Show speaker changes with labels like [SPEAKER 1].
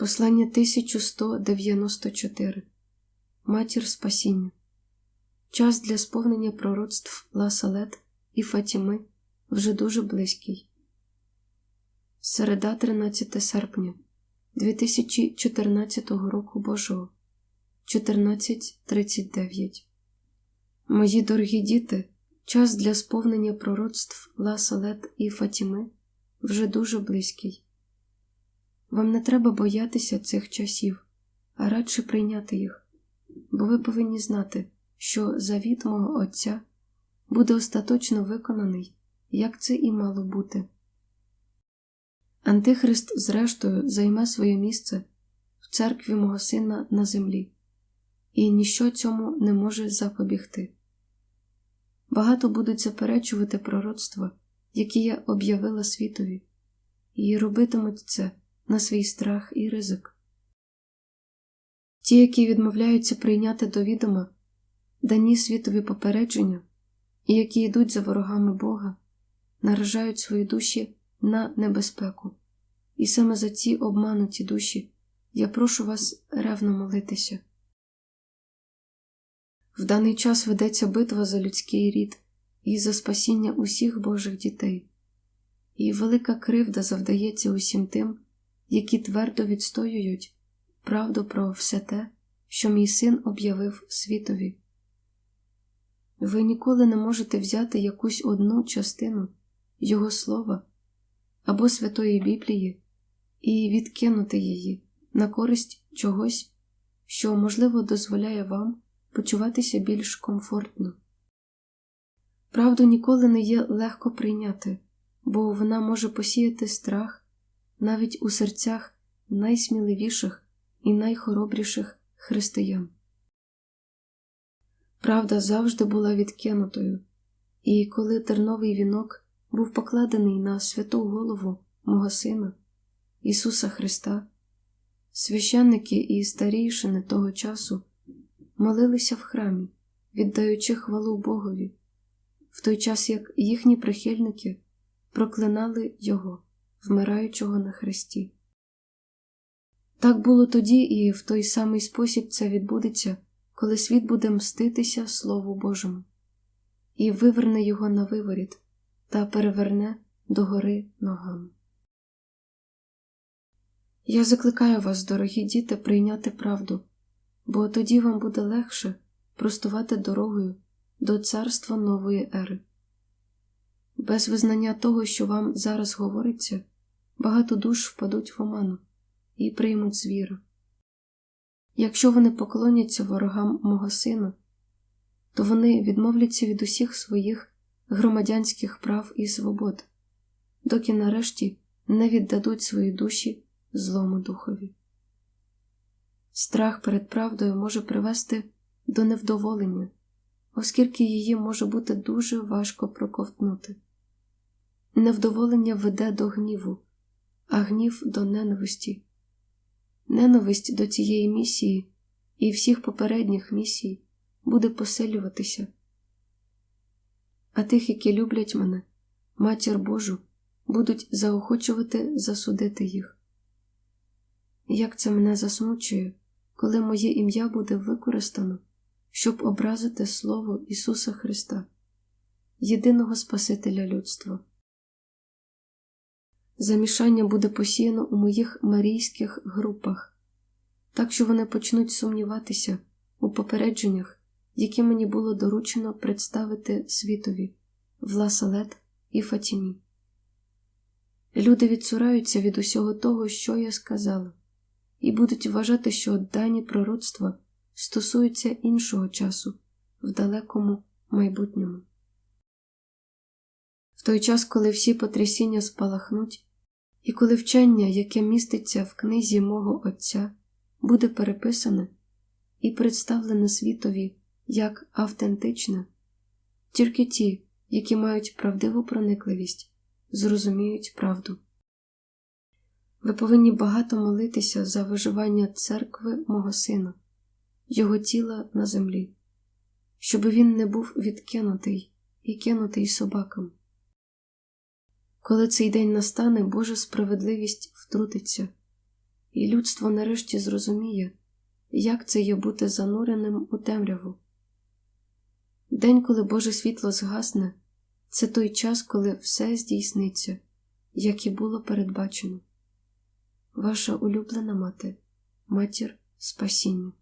[SPEAKER 1] Послання 1194 Матір Спасіння Час для сповнення пророцтв Ласалет і Фатіми вже дуже близький. Середа 13 серпня 2014 року Божого 14.39 Мої дорогі діти, час для сповнення пророцтв Ласалет і Фатіми вже дуже близький. Вам не треба боятися цих часів, а радше прийняти їх, бо ви повинні знати, що завіт мого Отця буде остаточно виконаний, як це і мало бути. Антихрист, зрештою, займе своє місце в церкві мого сина на землі, і ніщо цьому не може запобігти. Багато будуть заперечувати пророцтва, які я об'явила світові, і робитимуть це на свій страх і ризик. Ті, які відмовляються прийняти до відома дані світові попередження, і які йдуть за ворогами Бога, наражають свої душі на небезпеку, і саме за ці обмануті душі я прошу вас ревно молитися. В даний час ведеться битва за людський рід і за спасіння усіх Божих дітей, і велика кривда завдається усім тим, які твердо відстоюють правду про все те, що мій син об'явив світові. Ви ніколи не можете взяти якусь одну частину Його слова або Святої Біблії і відкинути її на користь чогось, що, можливо, дозволяє вам почуватися більш комфортно. Правду ніколи не є легко прийняти, бо вона може посіяти страх навіть у серцях найсміливіших і найхоробріших християн. Правда завжди була відкинутою, і коли терновий вінок був покладений на святу голову мого Сина, Ісуса Христа, священники і старійшини того часу молилися в храмі, віддаючи хвалу Богові, в той час як їхні прихильники проклинали Його, вмираючого на хресті. Так було тоді, і в той самий спосіб це відбудеться, коли світ буде мститися Слову Божому, і виверне його на виворіт та переверне догори ногами. Я закликаю вас, дорогі діти, прийняти правду, бо тоді вам буде легше простувати дорогою до царства нової ери. Без визнання того, що вам зараз говориться, багато душ впадуть в оману і приймуть звіра. Якщо вони поклоняться ворогам мого сина, то вони відмовляться від усіх своїх громадянських прав і свобод, доки нарешті не віддадуть свої душі злому духові. Страх перед правдою може привести до невдоволення, оскільки її може бути дуже важко проковтнути. Невдоволення веде до гніву, а гнів до ненависті. Ненависть до цієї місії і всіх попередніх місій буде посилюватися. А тих, які люблять мене, матір Божу, будуть заохочувати засудити їх. Як це мене засмучує, коли моє ім'я буде використано, щоб образити Слово Ісуса Христа, єдиного Спасителя людства. Замішання буде посіяно у моїх марійських групах, так що вони почнуть сумніватися у попередженнях, які мені було доручено представити світові Власалет і Фатімі. Люди відсураються від усього того, що я сказала, і будуть вважати, що дані пророцтва стосуються іншого часу в далекому майбутньому. В той час, коли всі потрясіння спалахнуть, і коли вчення, яке міститься в книзі мого Отця, буде переписане і представлене світові як автентичне, тільки ті, які мають правдиву проникливість, зрозуміють правду. Ви повинні багато молитися за виживання церкви мого сина, його тіла на землі, щоб він не був відкинутий і кинутий собакам. Коли цей день настане, Божа справедливість втрутиться, і людство нарешті зрозуміє, як це є бути зануреним у темряву. День, коли Боже світло згасне, це той час, коли все здійсниться, як і було передбачено. Ваша улюблена мати, матір спасіння.